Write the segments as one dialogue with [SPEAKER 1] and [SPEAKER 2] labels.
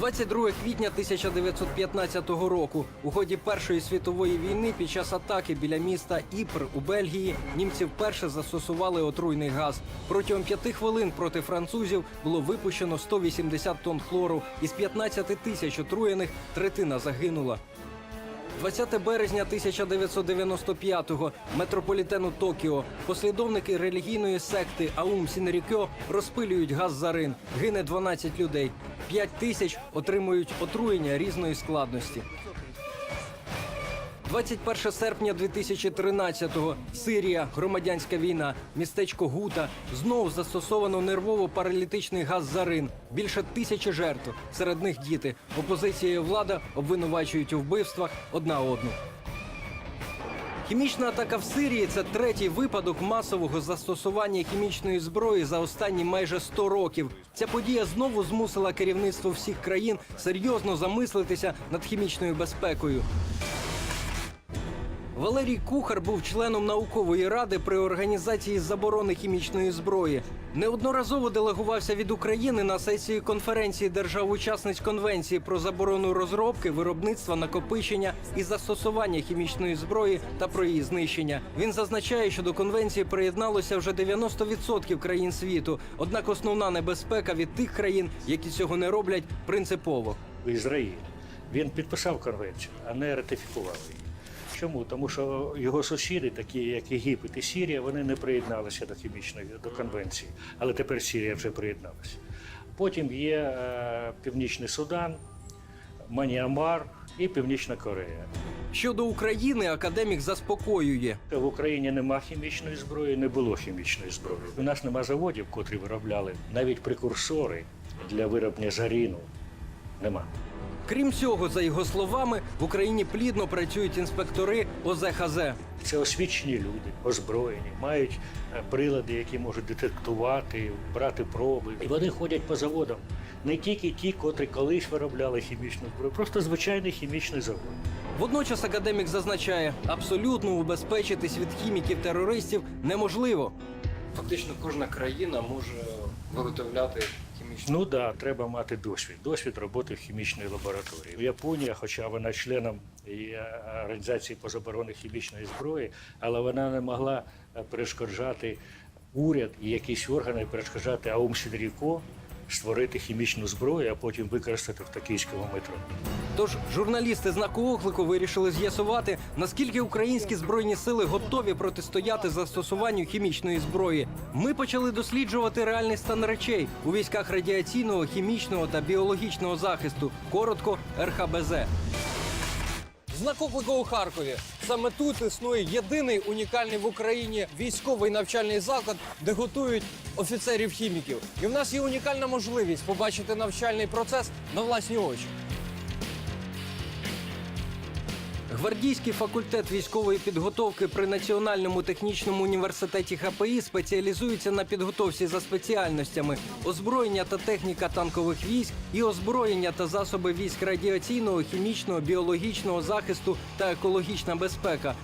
[SPEAKER 1] 22 квітня 1915 року у ході Першої світової війни під час атаки біля міста Іпр у Бельгії німці вперше застосували отруйний газ. Протягом п'яти хвилин проти французів було випущено 180 тонн хлору. Із 15 тисяч отруєних третина загинула. 20 березня 1995-го метрополітену Токіо послідовники релігійної секти Аум Сінрікьо розпилюють газ за рин. Гине 12 людей. 5 тисяч отримують отруєння різної складності. 21 серпня 2013-го. Сирія, громадянська війна, містечко Гута. Знову застосовано нервово-паралітичний газ зарин. Більше тисячі жертв. Серед них діти. Опозиція і влада обвинувачують у вбивствах одна одну. Хімічна атака в Сирії це третій випадок масового застосування хімічної зброї за останні майже 100 років. Ця подія знову змусила керівництво всіх країн серйозно замислитися над хімічною безпекою. Валерій Кухар був членом наукової ради при організації заборони хімічної зброї. Неодноразово делегувався від України на сесії конференції держав-учасниць конвенції про заборону розробки, виробництва, накопичення і застосування хімічної зброї та про її знищення. Він зазначає, що до конвенції приєдналося вже 90% країн світу. Однак основна небезпека від тих країн, які цього не роблять, принципово.
[SPEAKER 2] Ізраїль. Він підписав конвенцію, а не ратифікував її. Чому? Тому що його сусіди, такі як Єгипет і Сірія, вони не приєдналися до хімічної до конвенції, але тепер Сірія вже приєдналася. Потім є е, Північний Судан, Маніамар і Північна Корея.
[SPEAKER 1] Щодо України, академік заспокоює.
[SPEAKER 2] В Україні нема хімічної зброї, не було хімічної зброї. У нас нема заводів, котрі виробляли навіть прекурсори для вироблення жаріну. Нема.
[SPEAKER 1] Крім цього, за його словами, в Україні плідно працюють інспектори ОЗХЗ.
[SPEAKER 2] Це освічені люди, озброєні, мають е, прилади, які можуть детектувати, брати проби. І вони ходять по заводам. Не тільки ті, котрі колись виробляли хімічну зброю, просто звичайний хімічний завод.
[SPEAKER 1] Водночас академік зазначає, абсолютно убезпечитись від хіміків-терористів неможливо.
[SPEAKER 3] Фактично кожна країна може виготовляти хімічну.
[SPEAKER 2] Ну да, треба мати досвід. Досвід роботи в хімічній лабораторії. Японія, хоча вона членом е, організації по заборони хімічної зброї, але вона не могла е, перешкоджати уряд і якісь органи перешкоджати Аум Сідріко створити хімічну зброю, а потім використати в токійському метро.
[SPEAKER 1] Тож журналісти знаку оклику вирішили з'ясувати, наскільки українські збройні сили готові протистояти застосуванню хімічної зброї. Ми почали досліджувати реальний стан речей у військах радіаційного, хімічного та біологічного захисту. Коротко РХБЗ. Знак оклику у Харкові. Саме тут існує єдиний унікальний в Україні військовий навчальний заклад, де готують офіцерів-хіміків. І в нас є унікальна можливість побачити навчальний процес на власні очі. Гвардійський факультет військової підготовки при Національному технічному університеті ХПІ спеціалізується на підготовці за спеціальностями озброєння та техніка танкових військ і озброєння та засоби військ радіаційного, хімічного, біологічного захисту та екологічна безпека.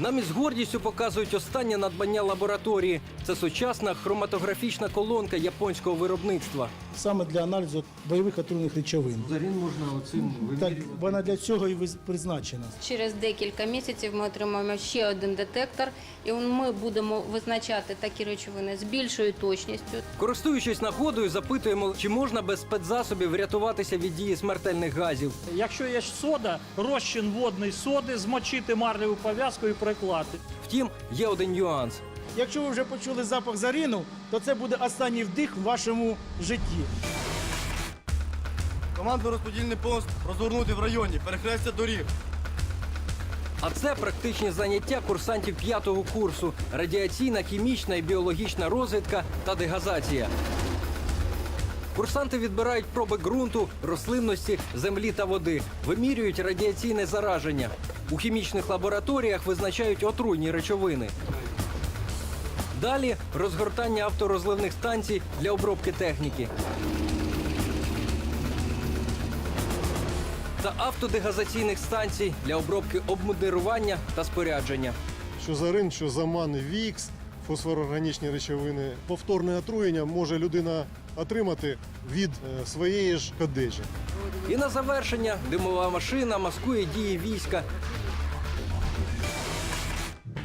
[SPEAKER 1] Нам із гордістю показують останнє надбання лабораторії. Це сучасна хроматографічна колонка японського виробництва.
[SPEAKER 4] саме для аналізу бойових отруйних речовин.
[SPEAKER 3] Зарін можна оцим
[SPEAKER 4] Так, вона для цього і призначена.
[SPEAKER 5] Через декілька місяців ми отримаємо ще один детектор, і ми будемо визначати такі речовини з більшою точністю.
[SPEAKER 1] Користуючись нагодою, запитуємо, чи можна без спецзасобів врятуватися від дії смертельних газів.
[SPEAKER 6] Якщо є сода, розчин водний соди, змочити марлеву пов'язку і приклати.
[SPEAKER 1] Втім, є один нюанс.
[SPEAKER 4] Якщо ви вже почули запах зарину, то це буде останній вдих в вашому житті.
[SPEAKER 7] Командно розподільний пост розгорнути в районі, перехрестя доріг.
[SPEAKER 1] А це практичні заняття курсантів п'ятого курсу: радіаційна, хімічна і біологічна розвідка та дегазація. Курсанти відбирають проби ґрунту, рослинності, землі та води, вимірюють радіаційне зараження. У хімічних лабораторіях визначають отруйні речовини. Далі розгортання авторозливних станцій для обробки техніки. Та автодегазаційних станцій для обробки обмундирування та спорядження.
[SPEAKER 8] що Зарин, що Заман, Вікс. фосфорорганічні речовини. Повторне отруєння може людина отримати від е, своєї ж одежі.
[SPEAKER 1] І на завершення димова машина маскує дії війська.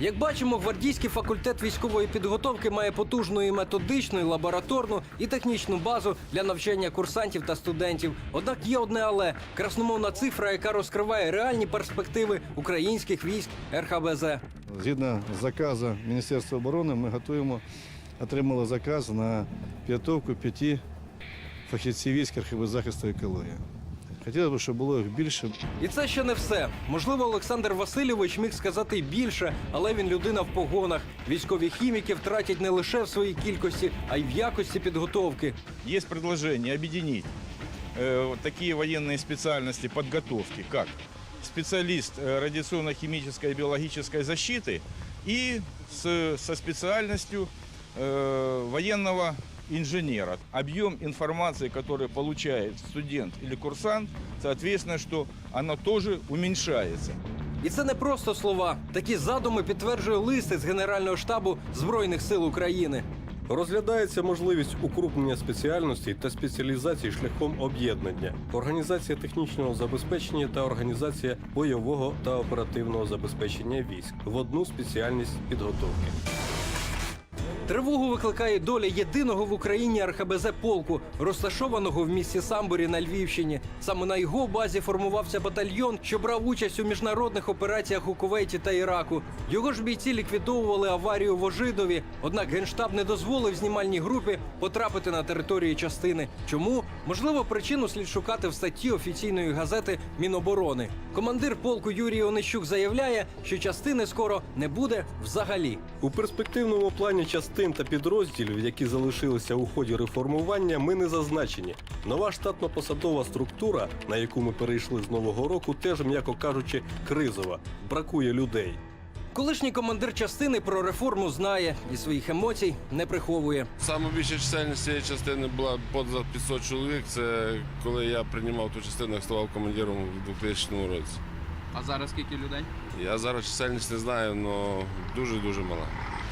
[SPEAKER 1] Як бачимо, гвардійський факультет військової підготовки має потужну і методичну, і лабораторну і технічну базу для навчання курсантів та студентів. Однак є одне але красномовна цифра, яка розкриває реальні перспективи українських військ РХБЗ.
[SPEAKER 9] Згідно заказу Міністерства оборони, ми готуємо, отримали заказ на підготовку п'яти фахівців військ архівозахисту екології. Хотілося б, щоб було їх більше.
[SPEAKER 1] І це ще не все. Можливо, Олександр Васильович міг сказати й більше, але він людина в погонах. Військові хіміки втратять не лише в своїй кількості, а й в якості підготовки.
[SPEAKER 10] Есть предложение объединить э, вот такие военные специальности подготовки, как специалист э, радиационно-химической и биологической защиты и с- со специальностью э, военного инженера. Объем информации, который получает студент или курсант, соответственно, что она тоже уменьшается.
[SPEAKER 1] І це не просто слова. Такі задуми підтверджує лист із Генерального штабу Збройних сил України.
[SPEAKER 11] Розглядається можливість укрупнення спеціальностей та спеціалізації шляхом об'єднання, організація технічного забезпечення та організація бойового та оперативного забезпечення військ в одну спеціальність підготовки.
[SPEAKER 1] Тривогу викликає доля єдиного в Україні РХБЗ полку, розташованого в місті Самборі на Львівщині. Саме на його базі формувався батальйон, що брав участь у міжнародних операціях у Кувейті та Іраку. Його ж бійці ліквідовували аварію в Ожидові. Однак генштаб не дозволив знімальній групі потрапити на території частини. Чому можливо причину слід шукати в статті офіційної газети Міноборони. Командир полку Юрій Онищук заявляє, що частини скоро не буде взагалі.
[SPEAKER 11] У перспективному плані частин та підрозділів, які залишилися у ході реформування, ми не зазначені. Нова штатно-посадова структура, на яку ми перейшли з нового року, теж, м'яко кажучи, кризова. Бракує людей.
[SPEAKER 1] Колишній командир частини про реформу знає і своїх емоцій не приховує.
[SPEAKER 12] Саме більша чисельність цієї частини була поза 500 чоловік. Це коли я приймав ту частину, я ставав командиром у 2000 році.
[SPEAKER 3] А зараз скільки людей?
[SPEAKER 12] Я зараз чисельність не знаю, але дуже-дуже мала.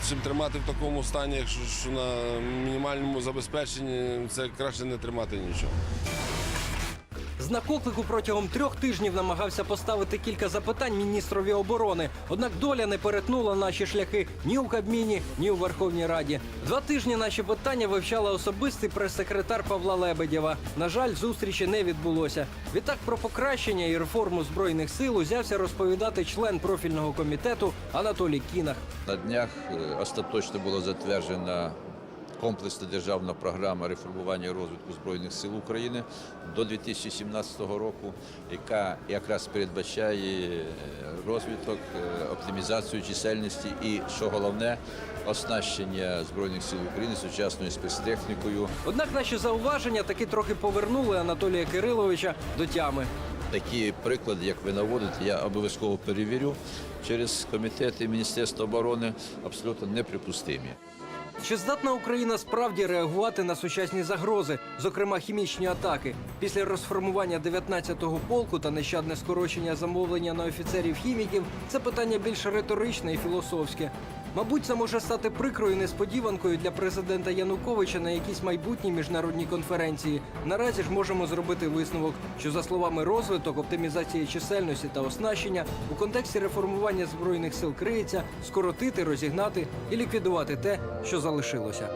[SPEAKER 12] Чим тримати в такому стані, якщо що на мінімальному забезпеченні, це краще не тримати нічого.
[SPEAKER 1] Знак оклику протягом трьох тижнів намагався поставити кілька запитань міністрові оборони. Однак доля не перетнула наші шляхи ні у Кабміні, ні у Верховній Раді. Два тижні наші питання вивчала особистий прес-секретар Павла Лебедєва. На жаль, зустрічі не відбулося. Відтак про покращення і реформу збройних сил узявся розповідати член профільного комітету Анатолій Кінах.
[SPEAKER 13] На днях е, остаточно була затверджена комплексна державна програма реформування і розвитку Збройних сил України до 2017 року, яка якраз передбачає е, розвиток, е, оптимізацію чисельності і, що головне, оснащення Збройних сил України сучасною спецтехнікою.
[SPEAKER 1] Однак наші зауваження таки трохи повернули Анатолія Кириловича до тями.
[SPEAKER 13] Такі приклади, як ви наводите, я обов'язково перевірю через комітети Міністерства оборони, абсолютно неприпустимі.
[SPEAKER 1] Чи здатна Україна справді реагувати на сучасні загрози, зокрема хімічні атаки? Після розформування 19-го полку та нещадне скорочення замовлення на офіцерів хіміків це питання більш риторичне і філософське. Мабуть, це може стати прикрою несподіванкою для президента Януковича на якійсь майбутній міжнародній конференції. Наразі ж можемо зробити висновок, що за словами розвиток, оптимізації чисельності та оснащення у контексті реформування збройних сил криється скоротити, розігнати і ліквідувати те, що залишилося.